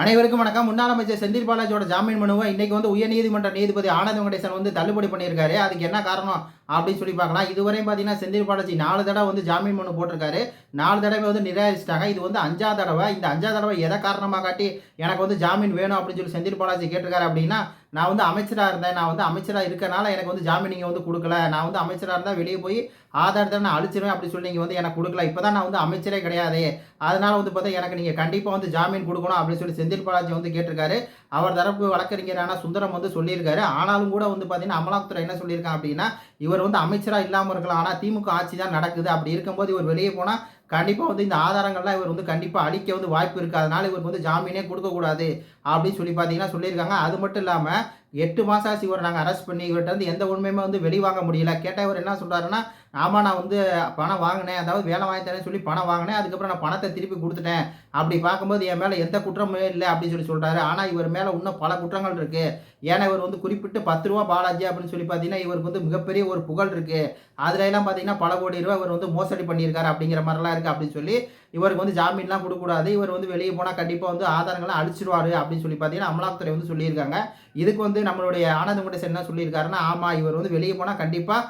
அனைவருக்கும் வணக்கம். முன்னாள் அமைச்சர் செந்தில் பாலாஜியோட ஜாமீன் மனுவை இன்னைக்கு வந்து உயர்நீதிமன்ற நீதிபதி ஆனந்த வெங்கடேசன் வந்து தள்ளுபடி பண்ணியிருக்காரு. அதுக்கு என்ன காரணம்? அப்படின்னு சொல்லி பார்க்கலாம் இதுவரையும் பார்த்தீங்கன்னா செந்தில் பாலாஜி நாலு தடவை வந்து ஜாமீன் மனு போட்டிருக்காரு. நாலு தடவை வந்து நிராகரிச்சிட்டாங்க. இது வந்து அஞ்சா தடவை. இந்த அஞ்சா தடவை எதை காரணமாக காட்டி எனக்கு வந்து ஜாமீன் வேணும் அப்படின்னு சொல்லி செந்தில் பாலாஜி கேட்டிருக்காரு அப்படின்னா நான் வந்து அமைச்சராக இருந்தேன். நான் வந்து அமைச்சராக இருக்கனால எனக்கு வந்து ஜாமீன் நீங்கள் வந்து கொடுக்கல. நான் வந்து அமைச்சராக இருந்தால் வெளியே போய் ஆதாரத்தை நான் அழிச்சிருவேன் அப்படி சொல்லி நீங்கள் வந்து எனக்கு கொடுக்கல. இப்போ தான் நான் வந்து அமைச்சரே கிடையாது. அதனால் வந்து பார்த்தா எனக்கு நீங்கள் கண்டிப்பாக வந்து ஜாமீன் கொடுக்கணும் அப்படின்னு சொல்லி செந்தில் பாலாஜி வந்து கேட்டிருக்காரு. அவர் தரப்பு வழக்கறிஞரான சுந்தரம் வந்து சொல்லியிருக்காரு. ஆனாலும் கூட வந்து பார்த்தீங்கன்னா அமலாக்கத்துறை என்ன சொல்லியிருக்காங்க அப்படின்னா இவர் வந்து அமைச்சராக இல்லாமல் இருக்கலாம். ஆனால் திமுக ஆட்சி தான் நடக்குது. அப்படி இருக்கும்போது இவர் வெளியே போனால் கண்டிப்பாக வந்து இந்த ஆதாரங்கள்லாம் இவர் வந்து கண்டிப்பாக அழிக்க வந்து வாய்ப்பு இருக்குது அதனால் இவருக்கு வந்து ஜாமீனே கொடுக்கக்கூடாது அப்படின்னு சொல்லி பார்த்தீங்கன்னா சொல்லியிருக்காங்க. அது மட்டும் இல்லாமல் எட்டு மாதம் ஆச்சு இவரை நாங்கள் அரெஸ்ட் பண்ணி இவர்கிட்ட வந்து எந்த உண்மையுமே வந்து வெளிவாங்க முடியல. கேட்டால் இவர் என்ன சொல்கிறாருன்னா ஆமாம் நான் வந்து பணம் வாங்கினேன். அதாவது வேலை வாங்கி தரேன்னு சொல்லி பணம் வாங்கினேன். அதுக்கப்புறம் நான் பணத்தை திருப்பி கொடுத்துட்டேன். அப்படி பார்க்கும்போது என் மேலே எந்த குற்றமே இல்லை அப்படின்னு சொல்லி சொல்கிறாரு ஆனால் இவர் மேலே இன்னும் பல குற்றங்கள் இருக்குது ஏன்னா இவர் வந்து குறிப்பிட்டு பத்து ரூபா பாலாஜி அப்படின்னு சொல்லி பார்த்தீங்கன்னா இவருக்கு வந்து மிகப்பெரிய ஒரு புகழ் இருக்குது அதுல எல்லாம் பார்த்தீங்கன்னா பல கோடி ரூபா இவர் வந்து மோசடி பண்ணியிருக்காரு அப்படிங்கிற மாதிரிலாம் இருக்குது அப்படின்னு சொல்லி இவருக்கு வந்து ஜாமீன்லாம் கொடுக்கக்கூடாது. இவர் வந்து வெளியே போனால் கண்டிப்பாக வந்து ஆதாரங்கள்லாம் அழிச்சிருவாரு அப்படின்னு சொல்லி பார்த்தீங்கன்னா அமலாக்கத்துறை வந்து சொல்லியிருக்காங்க. இதுக்கு வந்து நம்மளுடைய ஆனந்த முகேஷ் என்ன சொல்லியிருக்காருன்னா ஆமாம் இவர் வந்து வெளியே போனால் கண்டிப்பாக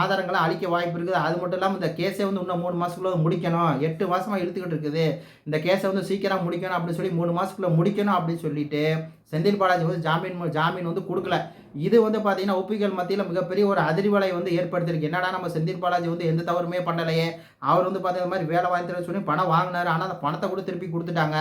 ஆதாரங்களை அழிக்க வாய்ப்பு இருக்குது. அது மட்டும் இல்லாமல் இந்த கேஸை வந்து இன்னும் மூணு மாதத்துக்குள்ள முடிக்கணும். எட்டு மாதமாக இழுத்துக்கிட்டு இருக்குது. இந்த கேஸை வந்து சீக்கிரம் முடிக்கணும் அப்படின்னு சொல்லி மூணு மாதத்துக்குள்ள முடிக்கணும் அப்படின்னு சொல்லிட்டு செந்தில் பாலாஜி வந்து ஜாமீன் ஜாமீன் வந்து கொடுக்கல. இது வந்து பார்த்தீங்கன்னா ஒப்பிகள் மத்தியில் மிகப்பெரிய ஒரு அதிர்வலை வந்து ஏற்படுத்தியிருக்கு. என்னடா நம்ம செந்தில் பாலாஜி வந்து எந்த தவறுமே பண்ணலையே. அவர் வந்து பார்த்தீங்க மாதிரி வேலை வாங்கி சொல்லி பணம் வாங்கினார். ஆனால் அந்த பணத்தை கூட திருப்பி கொடுத்துட்டாங்க.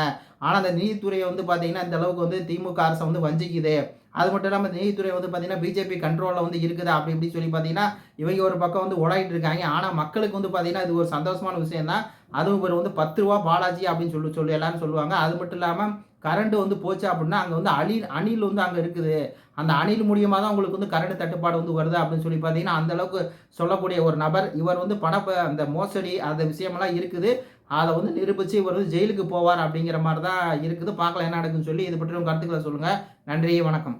ஆனால் அந்த நீதித்துறையை வந்து பார்த்தீங்கன்னா இந்த அளவுக்கு வந்து திமுக அரசை வந்து வஞ்சிக்குது. அது மட்டும் இல்லாமல் நீதித்துறை வந்து பார்த்தீங்கன்னா பிஜேபி கண்ட்ரோலில் வந்து இருக்குது. அப்படி இப்படி சொல்லி பார்த்தீங்கன்னா இவங்க ஒரு பக்கம் வந்து உழையிட்டு இருக்காங்க. ஆனால் மக்களுக்கு வந்து பார்த்தீங்கன்னா இது ஒரு சந்தோஷமான விஷயம் தான் அதுவும் இவர் வந்து பத்து ரூபா பாலாஜி அப்படின்னு சொல்லி சொல்லி எல்லாரும் சொல்லுவாங்க. அது மட்டும் இல்லாமல் கரண்ட் வந்து போச்சு அப்படின்னா அங்கே வந்து அணில் அணில் வந்து அங்கே இருக்குது. அந்த அணில் மூலியமாக தான் உங்களுக்கு வந்து கரண்ட் தட்டுப்பாடு வந்து வருது அப்படின்னு சொல்லி பார்த்தீங்கன்னா அந்த அளவுக்கு சொல்லக்கூடிய ஒரு நபர் இவர் வந்து பண அந்த மோசடி அந்த விஷயமெல்லாம் இருக்குது. அதை வந்து நிரூபித்து இவர் வந்து ஜெயிலுக்கு போவார் அப்படிங்கிற மாதிரி தான் இருக்குது. பார்க்கலாம் என்ன நடக்குன்னு சொல்லி இது பற்றி உங்கள் கருத்துக்களை சொல்லுங்கள் நன்றி வணக்கம்.